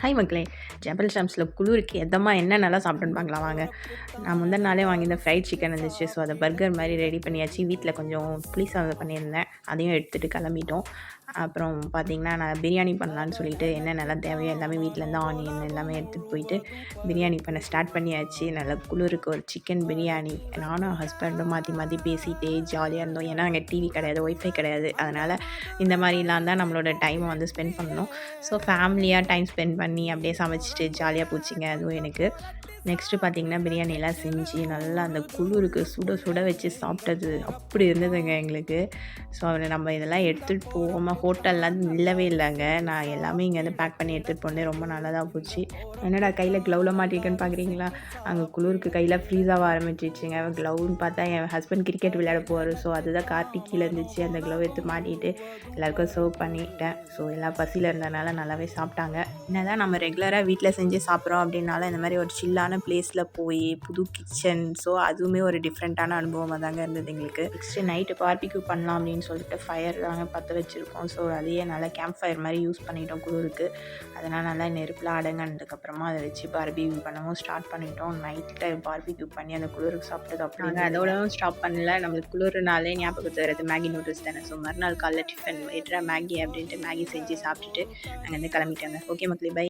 Hi மக்களே ஜபல் ஷாம்ஸில் குளிருக்கு. எதமா என்னென்னலாம் சாப்பிட்டுன்னு பார்க்கலாம். வாங்க. நான் முந்தின நாளே வாங்கியிருந்த ஃப்ரைட் சிக்கன் இருந்துச்சு. ஸோ அதை பர்கர் மாதிரி ரெடி பண்ணியாச்சு. வீட்டில் கொஞ்சம் புளி சாதம் பண்ணியிருந்தேன். அதையும் எடுத்துகிட்டு கிளம்பிட்டோம். அப்புறம் பார்த்திங்கன்னா நான் பிரியாணி பண்ணலான்னு சொல்லிட்டு என்னென்னலாம் தேவையோ எல்லாமே வீட்டிலேருந்து ஆனியன் எல்லாமே எடுத்துகிட்டு போயிட்டு பிரியாணி பண்ண ஸ்டார்ட் பண்ணியாச்சு. நல்லா குளிருக்கு. ஒரு சிக்கன் பிரியாணி. நானும் ஹஸ்பண்டும் மாற்றி மாற்றி பேசிகிட்டே ஜாலியாக இருந்தோம். ஏன்னா அங்கே டிவி கிடையாது ஒய்ஃபை கிடையாது. அதனால் இந்த மாதிரிலாம் தான் நம்மளோட டைமை வந்து ஸ்பெண்ட் பண்ணணும். ஸோ ஃபேமிலியாக டைம் ஸ்பெண்ட் பண்ணி பண்ணி அப்படியே சமைச்சிட்டு ஜாலியாக போச்சுங்க. அதுவும் எனக்கு. நெக்ஸ்ட்டு பார்த்திங்கன்னா பிரியாணிலாம் செஞ்சு நல்லா அந்த குளிருக்கு சுட சுட வச்சு சாப்பிட்டது. அப்படி இருந்ததுங்க எங்களுக்கு. ஸோ அவரை நம்ம இதெல்லாம் எடுத்துகிட்டு போகாமல் ஹோட்டல்லாம் இல்லவே இல்லைங்க. நான் எல்லாமே இங்கேருந்து பேக் பண்ணி எடுத்துகிட்டு போனேன். ரொம்ப நல்லதாக போச்சு. என்னடா கையில் க்ளவுவில் மாட்டிருக்கேன்னு பார்க்குறீங்களா அங்கே குளிருக்கு கையில் ஃப்ரீஸாக ஆரம்பிச்சிச்சுங்க க்ளவுன்னு பார்த்தா என் ஹஸ்பண்ட் கிரிக்கெட் விளையாட போவார். ஸோ அதுதான் கார்த்திக் கீழே இருந்துச்சு. அந்த க்ளவ் எடுத்து மாட்டிட்டு எல்லாருக்கும் சர்வ் பண்ணிட்டேன். ஸோ எல்லாம் பசியில் இருந்தனால நல்லாவே சாப்பிட்டாங்க. என்னதான் நம்ம ரெகுலராக வீட்டில் செஞ்சு சாப்பிட்றோம் அப்படின்னாலும் இந்த மாதிரி ஒரு சில்லான பிளேஸில் போய் புது கிச்சன் ஸோ அதுவுமே ஒரு டிஃப்ரெண்ட்டான அனுபவமாக தாங்க இருந்தது எங்களுக்கு. நெக்ஸ்ட்டு நைட்டு பார்பிக்யூ பண்ணலாம் அப்படின்னு சொல்லிட்டு ஃபயர் தாங்க பற்ற வச்சுருக்கோம். ஸோ அதையே நல்லா கேம்ப் ஃபயர் மாதிரி யூஸ் பண்ணிட்டோம் குளிருக்கு. அதனால் நல்லா நெருப்பில் அடங்கினதுக்கப்புறமா அதை வச்சு பார்பிக்யூ பண்ணவும் ஸ்டார்ட் பண்ணிட்டோம். நைட்டில் பார்பிக்யூ பண்ணி அந்த குளிருக்கு சாப்பிட்டது அப்படி அதோடவும் ஸ்டாப் பண்ணல. நம்மளுக்கு குளிர்னாலே ஞாபகத்து வருது மேகி நூடுல்ஸ் தானே. ஸோ மறுநாள் காலைல டிஃபன் வெயிட்ரா மேகி அப்படின்ட்டு மேகி செஞ்சு சாப்பிட்டுட்டு அங்கேருந்து கிளம்பிட்டாங்க. ஓகே மக்களே பை